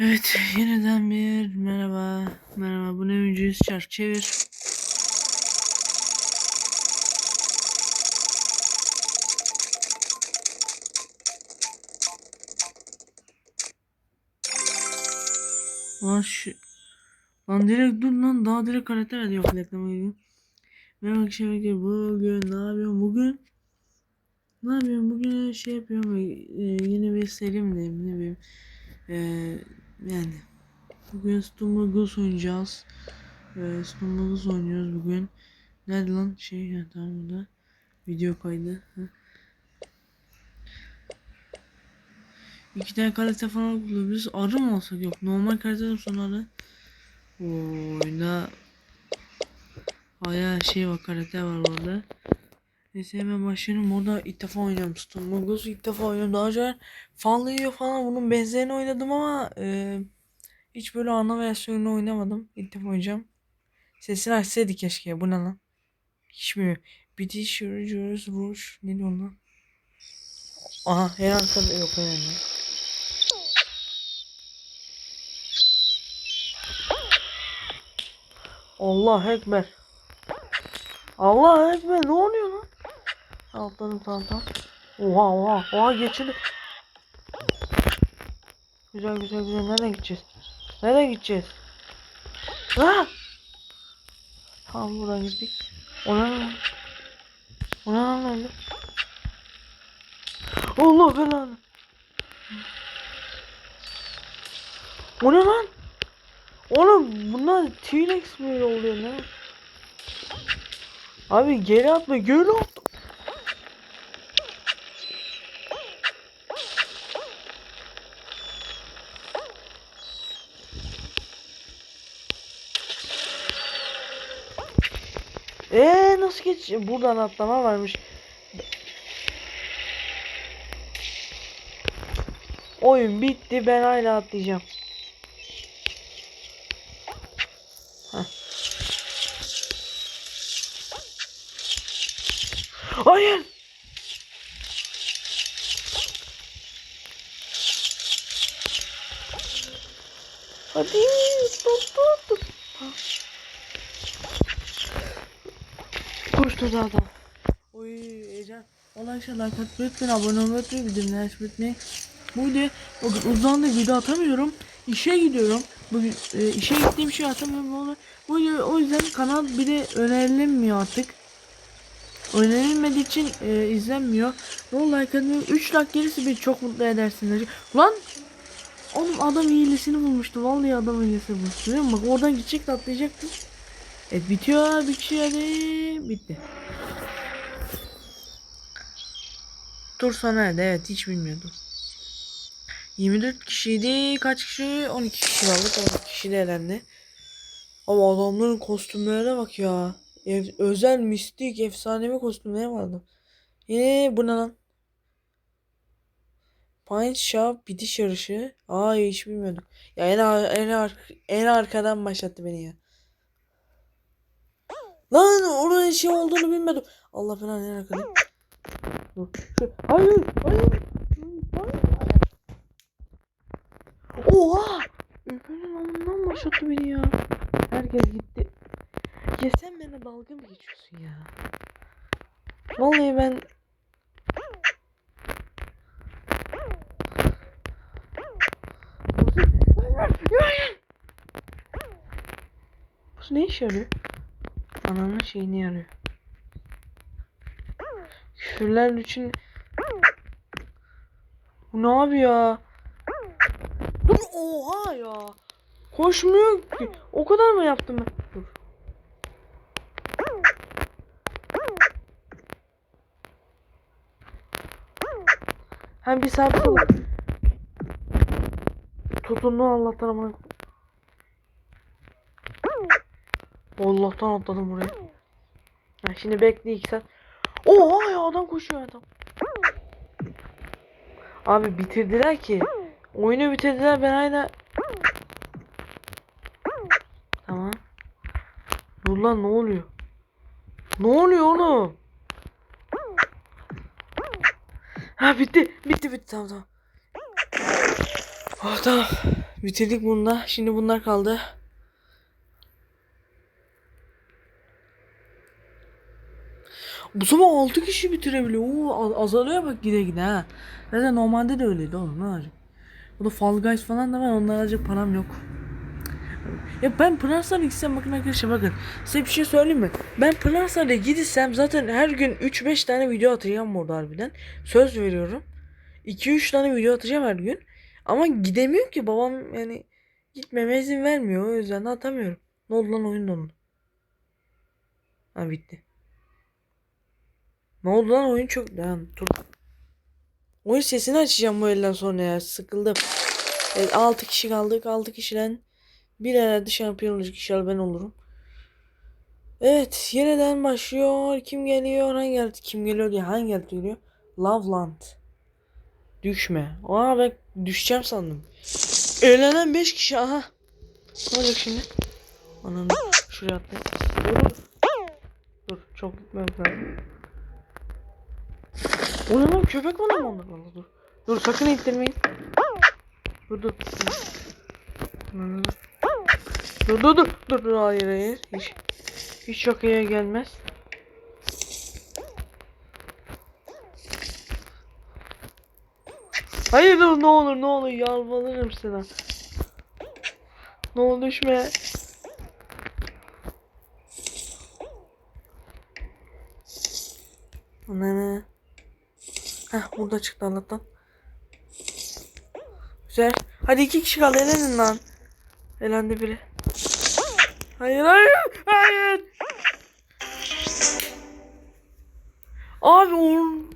Evet, yeniden bir merhaba. Merhaba, bu ne öncüyüz? Çark çevir. Lan şu... Lan direkt dur lan daha direkt karakter reklama giriyor. Merhaba akşam bugün ne yapıyorum bugün? Ne yapıyorum bugün şey yapıyorum e, yeni bir serimdeyim ne bileyim. E, yani Bugün Stummagus oynayacağız. Ee, Stummagus oynuyoruz bugün. Nerede lan şey ya tamam burada. Video kaydı. Hı. İki tane kalite falan kullanabiliriz. Arı mı alsak yok. Normal kalite sonra arı. Oyna. Aya şey var kalite var orada. Neyse hemen başlayalım. Orada ilk defa oynuyorum. Stummagus ilk defa oynuyorum. Daha önce Funlıyor falan bunun benzerini oynadım ama eee hiç böyle ana versiyonunu oynamadım. İlk defa oynayacağım. Sesini açsaydı keşke. Bu ne lan? Hiç mi? Bitiş yürüyoruz vuruş. Ne diyor lan? Aha her arkada yok yani. Allah ekber. Allah ekber ne oluyor lan? Atladım tamam tamam. Oha oha oha geçildi. Güzel güzel güzel nereden gideceğiz? Nereye gideceğiz? Ha! Tamam buradan gittik. Ona ne? Ona ne öyle? Allah belanı. O ne lan? Oğlum bunlar T-Rex mi oluyor ne? Abi geri atma geri at. Eee nasıl geç? Buradan atlama varmış. Oyun bitti ben hala atlayacağım. Heh. Hayır. Hadi tut tut Koştu zaten. Oy Ecem. Allah aşkına like atmayı unutmayın, abone olmayı unutmayın, bildirimleri açmayı unutmayın. Bu video o- uzandı video atamıyorum. İşe gidiyorum. Bugün e, işe gittiğim şey atamıyorum. Bu video o yüzden kanal bir de önerilmiyor artık. Önerilmediği için e, izlenmiyor. Oldu like atmayı 3 like gelirse beni çok mutlu edersiniz. Lan Oğlum adam hilesini bulmuştu. Vallahi adam hilesini bulmuştu. Bak oradan gidecekti atlayacaktı. Evet bitiyor bitiyor. Bitti. Tur sona erdi evet hiç bilmiyordum. 24 kişiydi kaç kişi 12 kişi kaldık 12 kişi de elendi. Ama adamların kostümlerine bak ya. Ev, özel mistik efsanevi kostümleri vardı. Yine bu ne lan? Pine Shop bitiş yarışı. Aa hiç bilmiyordum. Ya en, en, ar- en arkadan başlattı beni ya. Lan onun şey olduğunu bilmiyordum. Allah falan. Dur. Şu- Hayır, hayır. Hayır. Oha! Öbürünün onundan başlattı beni ya. Herkes gitti. Ya sen bana dalga mı geçiyorsun ya? Vallahi ben Bu ne işe yarıyor? Ananın şeyini yarıyor. Küfürler için Bu ne yapıyor? Dur oha ya. Koşmuyor ki. O kadar mı yaptım ben? Dur. Hem bir saat sonra Tutundu Allah'tan ama Allah'tan atladım buraya. Ha, şimdi bekle iki saat. Oha ya adam koşuyor adam. Abi bitirdiler ki. Oyunu bitirdiler ben hala. Tamam. Dur lan ne oluyor? Ne oluyor oğlum? Ha bitti. Bitti bitti tamam tamam. Oh tamam. Bitirdik bunu da. Şimdi bunlar kaldı. Bu sefer 6 kişi bitirebiliyor. Oo, az- azalıyor bak gide gide ha. Zaten normalde de öyleydi oğlum ne olacak. Bu da Fall Guys falan da var onlara alacak param yok. Ya ben Pınarhisar'a gitsem bakın arkadaşlar bakın. Size bir şey söyleyeyim mi? Ben Pınarhisar'a gidsem zaten her gün 3-5 tane video atacağım burada harbiden. Söz veriyorum. 2-3 tane video atacağım her gün. Ama gidemiyorum ki babam yani gitmeme izin vermiyor. O yüzden de atamıyorum. Ne oldu lan oyun dondu. Ha bitti. Ne oldu lan oyun çok... Lan dur. Oyun sesini açacağım bu elden sonra ya. Sıkıldım. Evet 6 kişi kaldık. 6 kişiden bir herhalde şampiyon olacak. İnşallah ben olurum. Evet yeniden başlıyor. Kim geliyor? Hangi harita kim geliyor diye hangi harita geliyor? Loveland. Düşme. Aa ben düşeceğim sandım. Eğlenen 5 kişi aha. Ne olacak şimdi? Ananı şuraya atla. Dur. Dur çok gitmem lazım. O ne lan köpek var mı? Vallahi Dur. Dur sakın ittirmeyin. Dur. Dur dur dur dur dur dur hayır hayır hiç hiç şakaya gelmez. Hayır dur ne olur ne olur yalvarırım sana. Ne olur düşme. Ananı. Heh burada çıktı Allah'tan. Güzel. Hadi iki kişi kaldı elenin lan. Elendi biri. Hayır hayır hayır. Abi oğlum.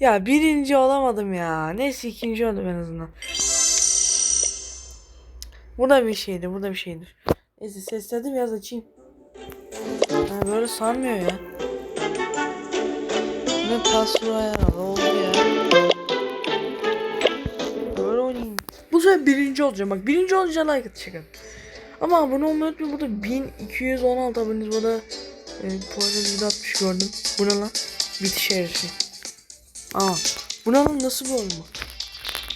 Ya birinci olamadım ya. Neyse ikinci oldum en azından. Bu da bir şeydi, bu da bir şeydir. Neyse sesleri biraz açayım. Ha, böyle sanmıyor ya. Ne paslı ayarlı oldu ya. Böyle oynayayım. Bu sefer birinci olacağım bak. Birinci olunca like atacağım. Ama abone olmayı unutmayın. Burada 1216 aboneniz burada. E, Poyraz 160 gördüm. Bu ne lan? Bitiş yarışı. Aa. Bu ne lan? Nasıl bir bu?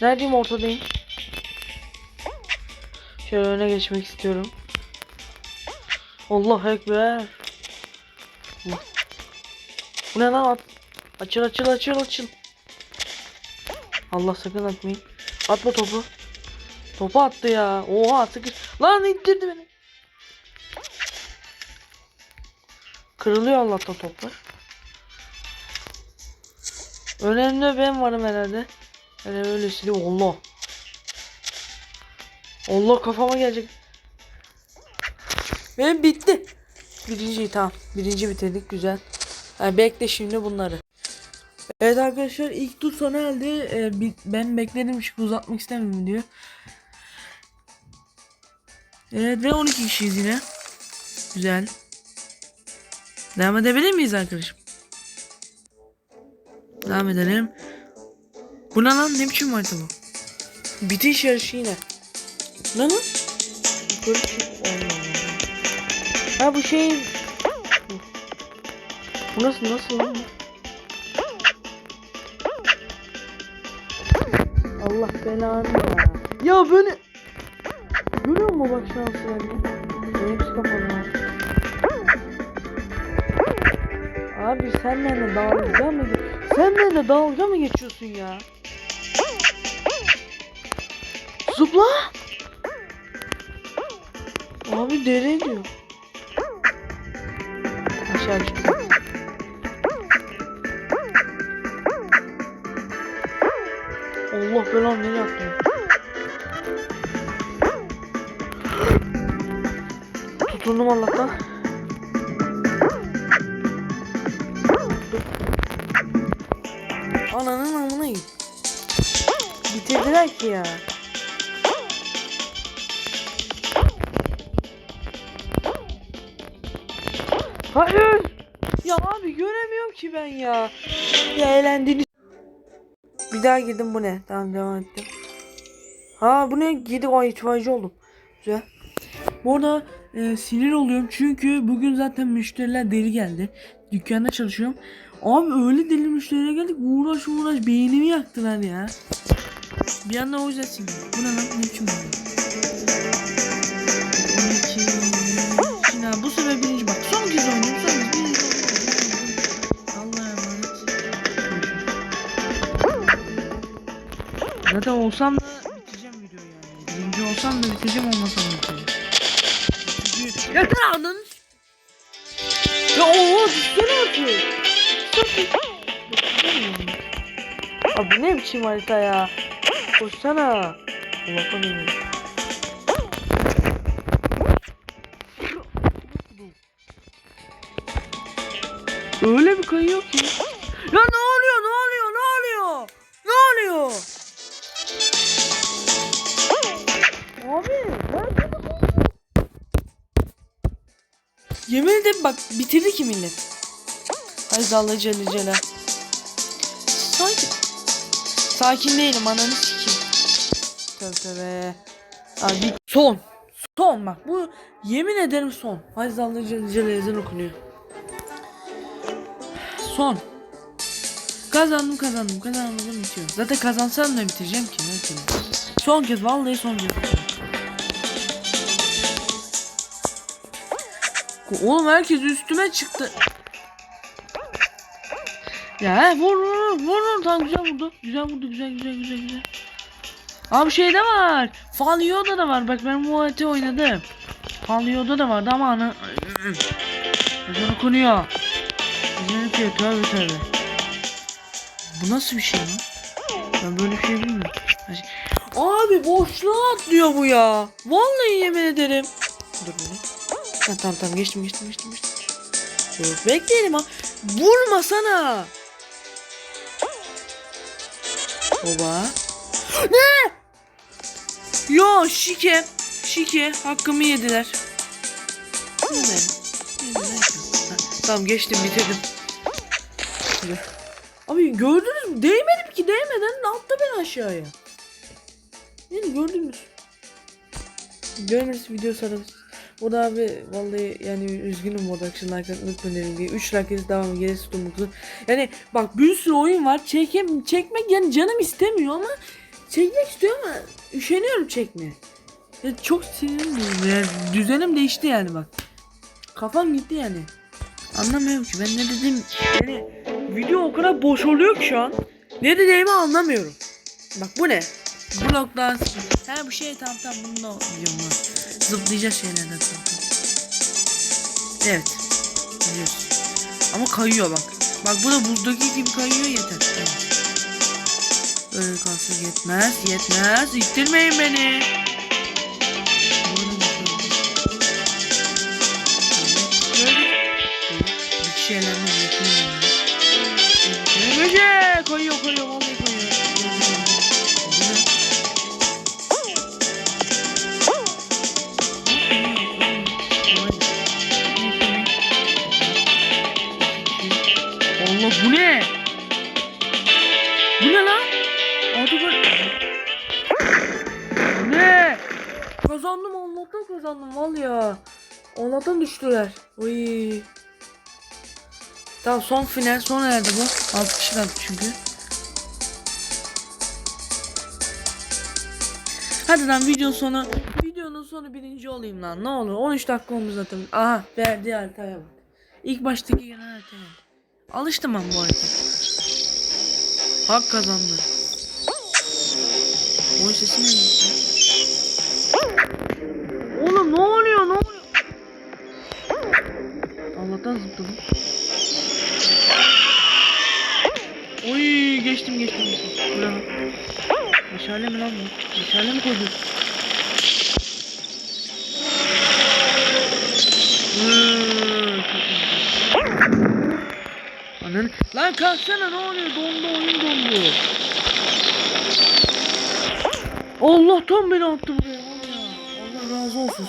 Neredeyim ortadayım. Şöyle öne geçmek istiyorum. Allah ekber. Bu ne lan? Açıl açıl açıl açıl. Allah sakın atmayın. Atma topu. Topu attı ya. Oha sıkı. Lan ittirdi beni. Kırılıyor Allah'tan toplar. Önemli ben varım herhalde. Hele öylesi değil. Allah. Allah kafama gelecek. Benim bitti. Birinci tamam. Birinci bitirdik güzel. Yani bekle şimdi bunları. Evet arkadaşlar ilk tur sona erdi. Ee, ben bekledim çünkü uzatmak istemiyorum diyor. Evet ve 12 kişiyiz yine. Güzel. Devam edebilir miyiz arkadaşım? Devam edelim. Bu ne lan? Ne biçim harita bu? Bitiş yarışı yine. Ne lan? Ha bu şey... Bu nasıl nasıl lan? Belanı ya. Ya böyle... Görüyor musun bak şanslarını? Kapalı ha. Abi sen benimle dalga mı Sen benimle dalga mı geçiyorsun ya? Zıpla! Abi deli diyor. Aşağı çıktı. Allah belanı ne yaptın? Tutundum Allah'tan. Ananın amına git. Bitirdiler ki ya. Hayır. Ya abi göremiyorum ki ben ya. Ya eğlendiğini. Bir daha girdim bu ne? Tamam devam ettim. Ha bu ne? Girdik o itfaiyeci oldum. Güzel. Bu arada e, sinir oluyorum çünkü bugün zaten müşteriler deli geldi. Dükkanda çalışıyorum. Abi öyle deli müşteriler geldik uğraş uğraş beynimi yaktılar ya. Bir anda o yüzden sildim. Bu ne lan? Ne biçim oldu? 12. Şimdi abi bu sefer birinci bak. Son kez oynuyorum. Zaten olsam da bitireceğim videoyu yani. Birinci olsam da bitireceğim olmasam da bitireceğim. Yeter anın. Ya oha düşsene artık. Abi ne biçim harita ya? Koşsana. Allah kahretsin. Öyle bir kayıyor ki. Ya? Ne Ederim bak bitirdi ki millet. Hay Allah Celle Celal. Sakin. Sakin değilim ananı sikeyim. Tövbe tövbe. Abi son. Son bak bu yemin ederim son. Hay Allah Celle Celal ezan okunuyor. Son. Kazandım kazandım kazandım bitiyor. Zaten kazansam da bitireceğim ki ne. Son kez vallahi son kez. Oğlum herkes üstüme çıktı. Ya vur vur vur vur tamam güzel vurdu. Güzel vurdu güzel güzel güzel güzel. Abi şeyde var. Falio'da da var. Bak ben bu harita oynadım. Falio'da da vardı ama ana... Ezan okunuyor. Ezan okuyor tövbe tövbe. Bu nasıl bir şey lan? Ben böyle bir şey bilmiyorum. Abi boşluğa atlıyor bu ya. Vallahi yemin ederim. Dur bunu. Tamam tamam geçtim geçtim geçtim geçtim. Dur bekleyelim ha. Vurmasana. Oba. Ne? Yo şike. Şike hakkımı yediler. Ne? Tamam geçtim bitirdim. Abi gördünüz mü? Değmedim ki değmeden attı beni aşağıya. Yani gördünüz. Görmeniz video sarılır. O da abi vallahi yani üzgünüm o da action like atmayı unutmayın diye 3 like devamı gerisi tutulmaktadır. Yani bak bir sürü oyun var çekem çekmek yani canım istemiyor ama çekmek istiyor ama üşeniyorum çekmeye. Ya çok sinirim yani düzenim değişti yani bak. Kafam gitti yani. Anlamıyorum ki ben ne dedim yani video o kadar boş oluyor ki şu an. Ne dediğimi anlamıyorum. Bak bu ne? Bloklar. Ha bu şey tam tam bunu da biliyorum ben. Zıplayacak şeylerden tam. Evet. Biliyorsun. Ama kayıyor bak. Bak bu da buzdaki gibi kayıyor yeter. Evet. Böyle kalsa yetmez yetmez. İttirmeyin beni. Allah bu ne? Bu ne lan? Bu. Bu ne? Kazandım Allah'tan kazandım vallahi ya. Allah'tan düştüler. Oy. Tamam son final son nerede bu? 6 kişi kaldı çünkü. Hadi lan video sonu videonun sonu birinci olayım lan ne olur 13 dakika olmuş zaten. Aha verdiği haritaya bak. İlk baştaki gelen haritaya bak. Alıştım ben bu haritaya. Hak kazandı. O sesi ne? Oğlum ne oluyor ne oluyor? Allah'tan zıpladım. Oy geçtim geçtim geçtim. Bravo. Meşale mi lan bu? Meşale mi koydun? Hıı, çok güzel. Ananı... Lan kalksana ne oluyor? Dondu oyun dondu. Allah'tan beni attı buraya. Allah razı olsun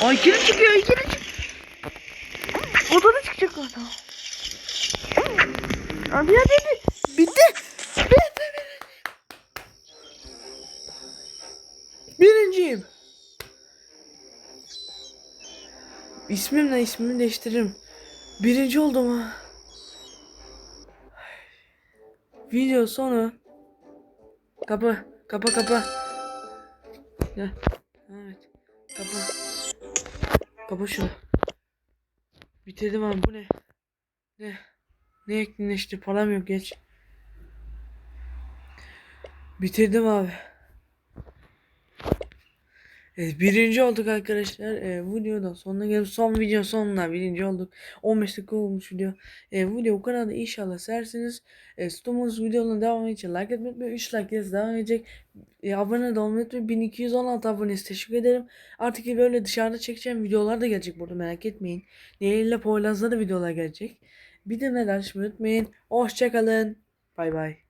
bu? Ay ikili çıkıyor ikili çık. Odada çıkacak adam. Hadi hadi hadi. İsmimle ismimi değiştiririm. Birinci oldum ha. Video sonu. Kapı. Kapa kapa. Gel. Evet. Kapa. Kapa şunu. Bitirdim abi bu ne? Ne? Ne eklinleşti? Param yok geç. Bitirdim abi. Evet, birinci olduk arkadaşlar. Ee, videodan sonuna gelip son video sonuna birinci olduk. 15 dakika olmuş video. Ee, video bu kadar da inşallah sersiniz. Ee, Stomos videonun devamı için like etmeyi unutmayın. 3 like gelirse devam edecek. Ee, abone de olmayı unutmayın. 1216 abonesi teşekkür ederim. Artık böyle dışarıda çekeceğim videolar da gelecek burada merak etmeyin. Nehir ile Poyraz'da da videolar gelecek. Bir de ne açmayı unutmayın. Hoşçakalın. Bay bay.